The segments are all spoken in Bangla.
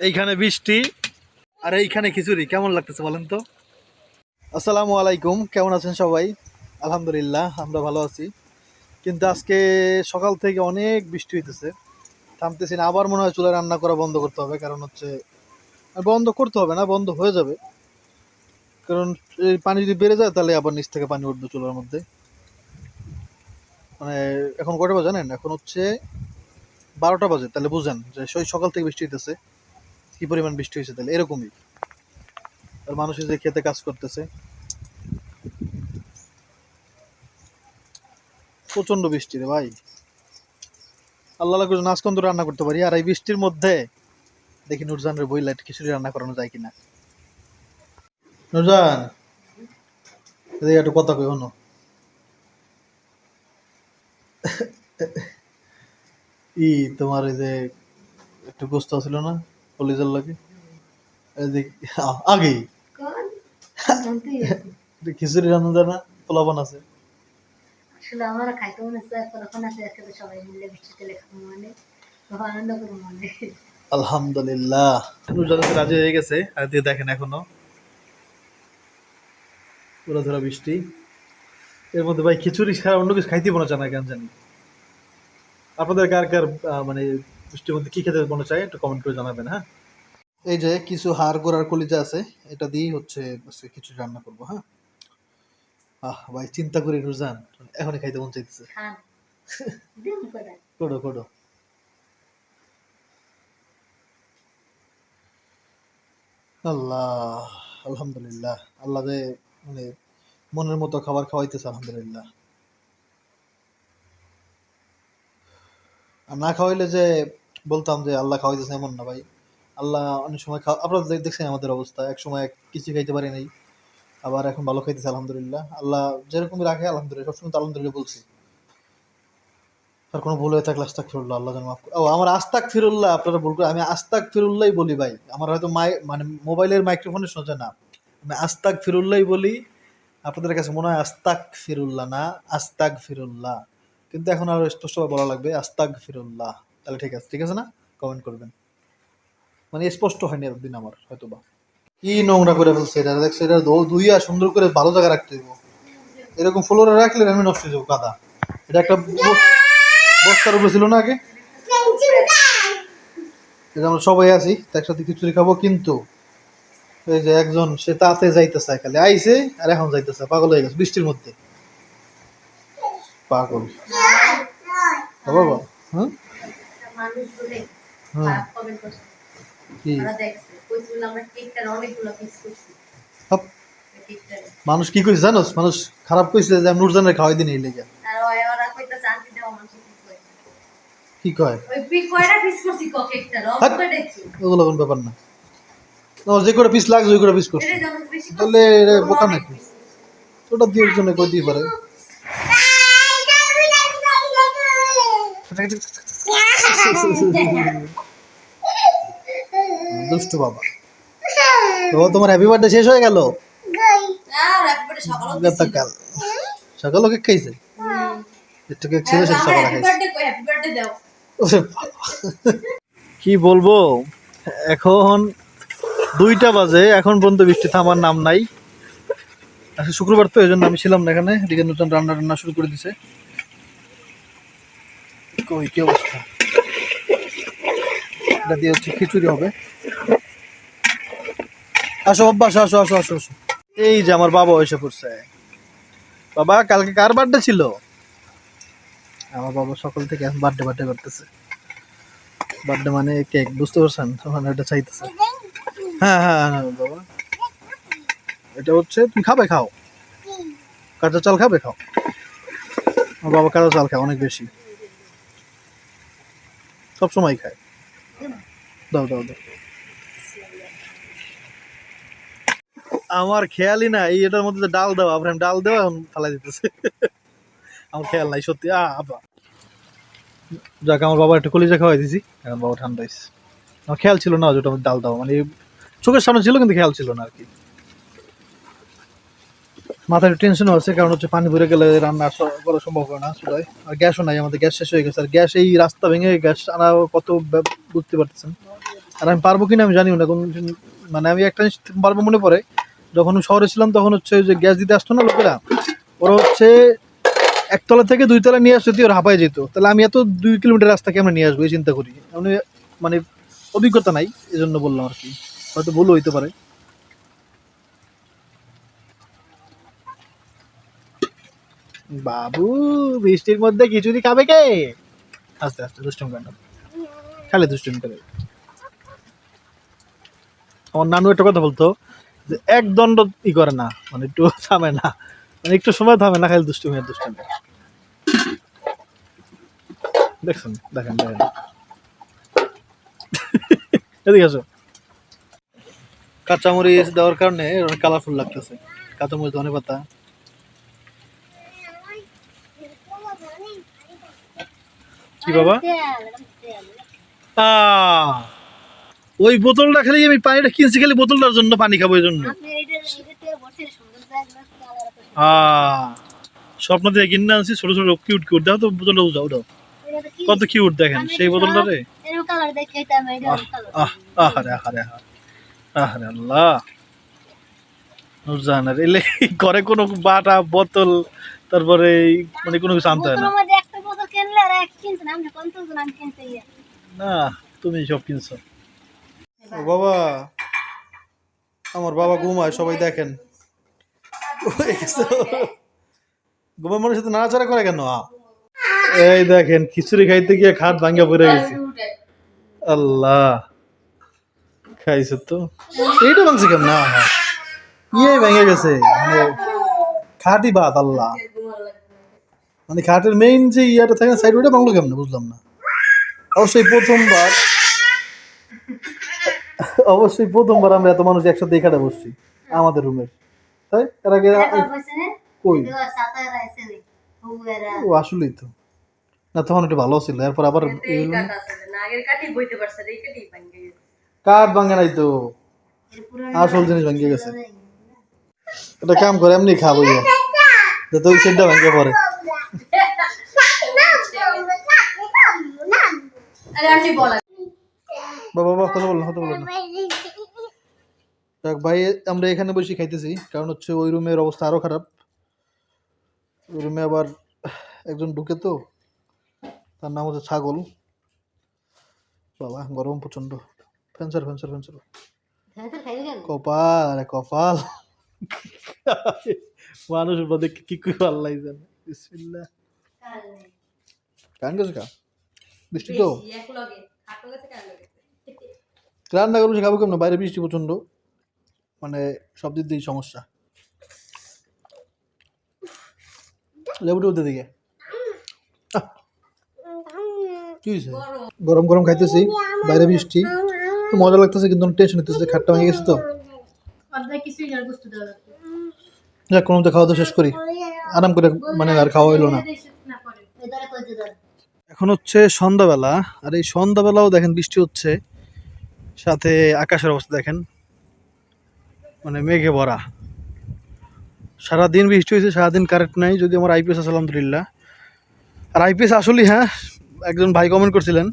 এইখানে বৃষ্টি আর এইখানে খিচুড়ি, কেমন লাগতেছে বলেন তো? আসসালামু আলাইকুম, কেমন আছেন সবাই? আলহামদুলিল্লাহ, আমরা ভালো আছি। কিন্তু আজকে সকাল থেকে অনেক বৃষ্টি হইতেছে। থামতেছি না, আবার মনে হয় চুলা রান্না করা বন্ধ করতে হবে, কারণ হচ্ছে বন্ধ করতে হবে না, বন্ধ হয়ে যাবে। কারণ এই পানি যদি বেড়ে যায়, তাহলে আবার নিচ থেকে পানি উঠবে চুলার মধ্যে। মানে এখন কটা বাজে জানেন? এখন হচ্ছে বারোটা বাজে, তাহলে বুঝেন যে সেই সকাল থেকে বৃষ্টি হইতেছে। কি পরিমাণ বৃষ্টি হয়েছে তাহলে? এরকমই। আর মানুষ যে খেতে কাজ করতেছে। প্রচণ্ড বৃষ্টি রে ভাই। আল্লাহ লাগে নাচকন্দ রান্না করতে পারি। আর এই বৃষ্টির মধ্যে দেখি নুরজানের বই লাইট খিচুড়ি রান্না করানো যায় কিনা। নুরজান একটু কথা কই হনো ই তোমার এই যে একটু গোস্ত ছিল না? কলেজের লাগে? আগেই খিচুড়ি রান্না দেয় না পোলাপান আছে। আসলে আমার খাইতে মনে হচ্ছে তখন আছে একসাথে সবাই মিলে বৃষ্টিতে লেখা মনে। আনন্দ করে মনে। আলহামদুলিল্লাহ। রাজি হয়ে গেছে আর দিয়ে দেখেন এখনও পুরো ধরা বৃষ্টি। এর মধ্যে ভাই খিচুড়ি ছাড়া অন্য কিছু খাইতে মনে চায় না কেন জানি। আপনাদের কার কার মানে বৃষ্টির মধ্যে কি খেতে মনে চায় একটু কমেন্ট করে জানাবেন হ্যাঁ? এই যে কিছু হাড় গোড়ার কলিজা আছে এটা দিয়েই হচ্ছে খিচুড়ি রান্না করব হ্যাঁ? আহ ভাই চিন্তা করি রুজান এখনই খাইতে মন চাইতেছে। আল্লাহ আলহামদুলিল্লাহ। আল্লাহ যে মানে মনের মতো খাবার খাওয়াইতেছে আলহামদুলিল্লাহ। আর না খাওয়াইলে যে বলতাম যে, আল্লাহ খাওয়াইতেছে এমন না ভাই। আল্লাহ অনেক সময় খাওয়া আপনারা দেখছেন আমাদের অবস্থা। এক সময় কিছু খাইতে পারি নাই। আবার এখন ভালো খাইতেছে, আলহামদুলিল্লাহ। আল্লাহ যেরকম রাখে, আলহামদুলিল্লাহ। সবসময় তো আলহামদুলিল্লাহ বলছি। আর কোনো ভুল হয়ে থাকলে আস্তাক ফিরুল্লাহ আল্লাহ যেন মাফ ও, আমার আস্তাক ফিরুল্লাহ আপনারা ভুল করে আমি আস্তাক ফিরুল্লাহই বলি ভাই। আমার হয়তো মাই মানে মোবাইলের মাইক্রোফোনে শোনে না। আমি আস্তাক ফিরুল্লাহই বলি। আপনাদের কাছে মনে হয় আস্তাক ফিরুল্লাহ না? আস্তাক ফিরুল্লাহ কিন্তু এখন আরও স্পষ্টভাবে বলা লাগবে আস্তাক ফিরুল্লাহ তাহলে ঠিক আছে ঠিক আছে না? কমেন্ট করবেন। মানে স্পষ্ট হয়নি এতদিন আমার হয়তো বা কি নোংরা করে ফেলছে এটা? দেখছে এটা ধুইয়া সুন্দর করে ভালো জায়গা রাখতে দেবো। এরকম ফ্লোরে রাখলে আমি নষ্ট হয়ে যাব কাদা। এটা একটা বস- বস্তার উপরে ছিল না আগে? এটা আমরা সবাই আছি তো একসাথে খিচুড়ি খাব কিন্তু এই যে একজন সে তাতে যাইতেছে খালি। আইছে আর এখন যাইতেছে পাগল হয়ে গেছে বৃষ্টির মধ্যে। পাগল। বাবা হ্যাঁ মানুষ বলে খারাপ কমেন্ট করছে। কি? ওরা দেখছে। কইছিল আমরা কেকটার অনেকগুলো পিস করছি। হপ, ওই কেকটারে মানুষ কি কইছে জানোস? মানুষ খারাপ কইছে যে নুরজানের খাওয়াই দিন এই লেগে। আর ওরা মানুষ কি কয়? ওই পি- কয়টা পিস করছি কেকটার ওগুলো কোন ব্যাপার না। যে করে পিস লাগছে ওই করে পিস করছে। তাহলে বোকা নাকি? ওটা দিয়ে জন্য কই দিয়ে পারে? দুষ্টু বাবা। তো তোমার হ্যাপি বার্থডে শেষ হয়ে গেল? গতকাল। সকালও কেক খাইছে একটু কেক ছিল সকালে খাইছে। কি বলব? এখন দুইটা বাজে এখন পর্যন্ত বৃষ্টি থামার নাম নাই। আজকে শুক্রবার তো এই জন্য আমি ছিলাম না এখানে। এদিকে নতুন রান্না রান্না শুরু করে দিছে। কই কি অবস্থা। এটা দিয়ে হচ্ছে খিচুড়ি হবে। আসো আসো আসো আসো আসো আসো। এই যে আমার বাবা এসে পড়ছে। বাবা, কালকে কার বার্থডে ছিল? আমার বাবা সকাল থেকে বার্থডে বার্থডে করতেছে। বার্থডে মানে কেক বুঝতে পারছেন? মানে এটা চাইতেছে। হ্যাঁ হ্যাঁ হ্যাঁ বাবা। এটা হচ্ছে, তুমি খাবে, খাও। কাঁচা চাল খাবে, খাও। আমার বাবা কাঁচা চাল খায়, অনেক বেশি। সব সময় খায়। দাও দাও দাও। আমার খেয়ালই না এই এটার মধ্যে ডাল দেওয়া আপনার ডাল দেওয়া এখন ফালাই দিতেছে। আমার খেয়াল নাই, সত্যি আ আবা যাক, আমার বাবা একটু কলিজা খাওয়াই দিছি, এখন বাবা ঠান্ডা আমার খেয়াল ছিল না যেটা ডাল দাও মানে চোখের সামনে ছিল কিন্তু খেয়াল ছিল না আর কি। মাথায় টেনশনও আছে, কারণ হচ্ছে পানি ভরে গেলে রান্না করা সম্ভব হয় না চুলায় আর গ্যাসও নাই, আমাদের গ্যাস শেষ হয়ে গেছে। আর গ্যাস এই রাস্তা ভেঙে গ্যাস আনা কত বুঝতে পারতেছেন। আর আমি পারব কিনা আমি জানিও না, কোন মানে আমি একটা জিনিস পারব মনে পড়ে, যখন শহরে ছিলাম তখন হচ্ছে যে গ্যাস দিতে আসতো না লোকেরা, ওরা হচ্ছে একতলা থেকে দুই তলা নিয়ে আসতো ওরা হাঁপায় যেত। তাহলে আমি এত দুই কিলোমিটার রাস্তা কেমন নিয়ে আসব, এই চিন্তা করি। আমি মানে অভিজ্ঞতা নাই এই জন্য বললাম আর কি। হয়তো ভুল হইতে পারে। বাবু, বৃষ্টির মধ্যে খিচুড়ি খাবে কে? আস্তে আস্তে, দুষ্টুম কেন খালি দুষ্টুম করে। আমার নানু একটা কথা বলতো, যে এক দণ্ড ই করে না মানে একটু থামে না মানে একটু সময় থামে না, খালি দুষ্টুমি আর দুষ্টুমি। দেখছেন? দেখেন দেখেন। এদিকে আসো। কাঁচামরিচ দেওয়ার কারণে কালারফুল লাগতেছে। কাঁচামরিচ ধনে পাতা কি বাবা? ওই বোতলটা খালি আমি পানিটা কিনছি খালি বোতলটার জন্য পানি খাব এই জন্য স্বপ্ন থেকে কিনে আনছি ছোট ছোট কিউট কিউট দাও তো বোতলটা উঠাও দাও। কত কিউট দেখেন সেই বোতলটা রে। দেখে আহারে আহারে আহারে। আহারে আল্লাহ। নুরজাহান এলে ঘরে কোনো বাটা বোতল তারপরে মানে কোনো কিছু আনতে হয় না। না, তুমি সব কিনছো। ও বাবা, আমার বাবা ঘুমায়, সবাই দেখেন। ঘুমায় মানুষের সাথে নাড়াচাড়া করে কেন? এই দেখেন, খিচুড়ি খাইতে গিয়ে খাট ভাঙ্গা পড়ে গেছে। আল্লাহ, খাইছে তো? এইটা ভাঙছে কেমন? না ইয়ে ভেঙে গেছে। মানে খাটি ভাত, আল্লাহ। মানে খাটের মেইন যে ইয়াটা থাকে সাইড ওইটা ভাঙলো কেমন? বুঝলাম না। অবশ্যই প্রথমবার। অবশ্যই প্রথমবার আমরা এত মানুষ একসাথে এখানে বসছি আমাদের রুমের। তাই? এর আগে না। কই? ও আসলেই তো। না তখন একটু ভালো ছিল। এরপর আবার এই না। আগের কাঠি ভাঙে নাই তো। আসল জিনিস ভেঙে গেছে। এটা কাম করে এমনি খাব যাতে ওই সেটটা ভেঙে পড়ে। আরে আপনি বলা বাবা বাবা কথা বলো কথা বলো না। দেখ ভাই আমরা এখানে বসে খাইতেছি কারণ হচ্ছে ওই রুমের অবস্থা আরও খারাপ। ওই রুমে আবার একজন ঢুকে তো তার নাম হচ্ছে ছাগল। বাবা গরম প্রচণ্ড ফ্যান্সার ফ্যান্সার ফ্যান্সার কপাল আরে কপাল। মানুষ বলে কি কি আল্লাহ জানে। বিসমিল্লাহ। কান গেছে কা? বৃষ্টি তো? রান্না করব খাব কেমন বাইরে বৃষ্টি প্রচণ্ড মানে সব দিক দিয়েই সমস্যা। লেবুটা ওদের দিকে। গরম গরম খাইতেছি বাইরে বৃষ্টি। মজা লাগতেছে কিন্তু টেনশন হইতেছে খাটটা ভেঙে গেছে তো। যাক কোনো খাওয়া দাওয়া শেষ করি। আরাম করে মানে আর খাওয়া হইল না না করে ওই ধরে কইতে দাও এখন হচ্ছে সন্ধ্যাবেলা, আর এই সন্ধ্যাবেলাও দেখেন বৃষ্টি হচ্ছে, সাথে আকাশের অবস্থা দেখেন মানে মেঘে ভরা। সারাদিন বৃষ্টি হয়েছে, সারাদিন কারেন্ট নাই যদি আমার আইপিএস আছে, আলহামদুলিল্লাহ। আর আইপিএস আসলে হ্যাঁ একজন ভাই কমেন্ট করছিলেন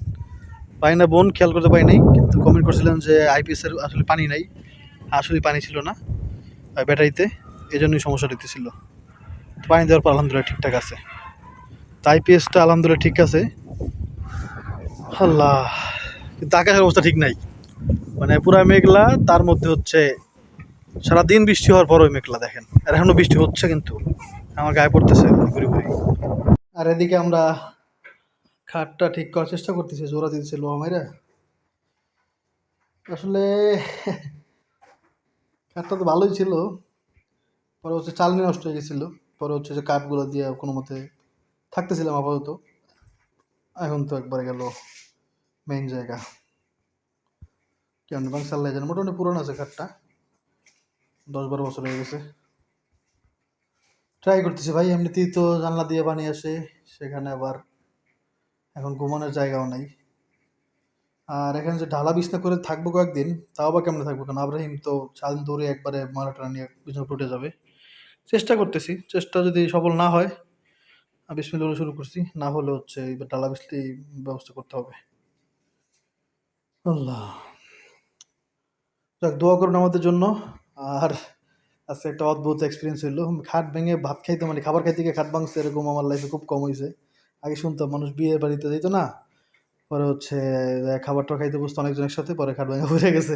পাই না বোন, খেয়াল করতে পাই নাই, কিন্তু কমেন্ট করছিলেন যে আইপিএস এর আসলে পানি নাই আসলে পানি ছিল না ব্যাটারিতে এই জন্যই সমস্যা দিতেছিল পানি দেওয়ার পর আলহামদুলিল্লাহ ঠিকঠাক আছে। তো আইপিএসটা আলহামদুলিল্লাহ ঠিক আছে। আল্লাহ, কিন্তু আকাশের অবস্থা ঠিক নাই। মানে পুরা মেঘলা, তার মধ্যে হচ্ছে সারাদিন বৃষ্টি হওয়ার পরও মেঘলা, দেখেন। আর এখনও বৃষ্টি হচ্ছে কিন্তু, আমার গায়ে পড়তেছে ঘুরে ঘুরে। আর এদিকে আমরা খাটটা ঠিক করার চেষ্টা করতেছি, জোড়া দিতেছে লোহা মাইরা। আসলে খাটটা তো ভালোই ছিল, পরে হচ্ছে চালনি নষ্ট হয়ে গেছিল, পরে হচ্ছে যে কাঠগুলো দিয়ে কোনো মতে থাকতেছিলাম আপাতত। এখন তো একবারে গেল মেইন জায়গা। কেমন বাংসাল জানে, মোটামুটি পুরনো আছে কাঠটা দশ বারো বছর হয়ে গেছে। ট্রাই করতেছি ভাই, এমনিতেই তো জানলা দিয়ে বানিয়ে আসে, সেখানে আবার এখন ঘুমানোর জায়গাও নাই। আর এখানে যে ঢালা বিছনা করে থাকব কয়েকদিন, তাও আবার কেমনে থাকব কারণ আব্রাহিম তো সারাদিন দৌড়ে একবারে মারাটা নিয়ে বিছনা টুটে যাবে। চেষ্টা করতেছি, চেষ্টা যদি সফল না হয় বিসমিল্লা বলে শুরু করছি, না হলে হচ্ছে এবার ডালা বিসলি ব্যবস্থা করতে হবে। আল্লাহ। যাক, দোয়া করুন আমাদের জন্য। আর আজকে একটা অদ্ভুত এক্সপিরিয়েন্স হইল। খাট ভেঙে ভাত খাইতে মানে খাবার খাইতে গিয়ে খাট ভাঙছে, এরকম আমার লাইফে খুব কম হয়েছে আগে শুনতাম, মানুষ বিয়ের বাড়িতে যেত না, পরে হচ্ছে খাবারটা খাইতে বসতো অনেকজনের সাথে পরে খাট ভেঙে পড়ে গেছে।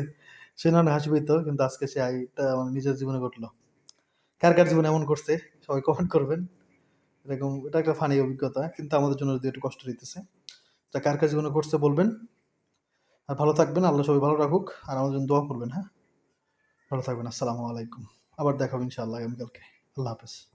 সে না হাসি পেতো কিন্তু আজকে সে আইটা আমার নিজের জীবনে ঘটলো। কার কার জীবনে এমন করছে, সবাই কমেন্ট করবেন। এরকম, এটা একটা ফানি অভিজ্ঞতা, কিন্তু আমাদের জন্য যদি একটু কষ্ট দিতেছে। তা কার কাজ জীবনে করছে বলবেন। আর ভালো থাকবেন, আল্লাহ সবাই ভালো রাখুক, আর আমাদের জন্য দোয়া করবেন হ্যাঁ? ভালো থাকবেন, আসসালামু আলাইকুম। আবার দেখা হবে ইনশাআল্লাহ আগামীকালকে। আল্লাহ হাফেজ।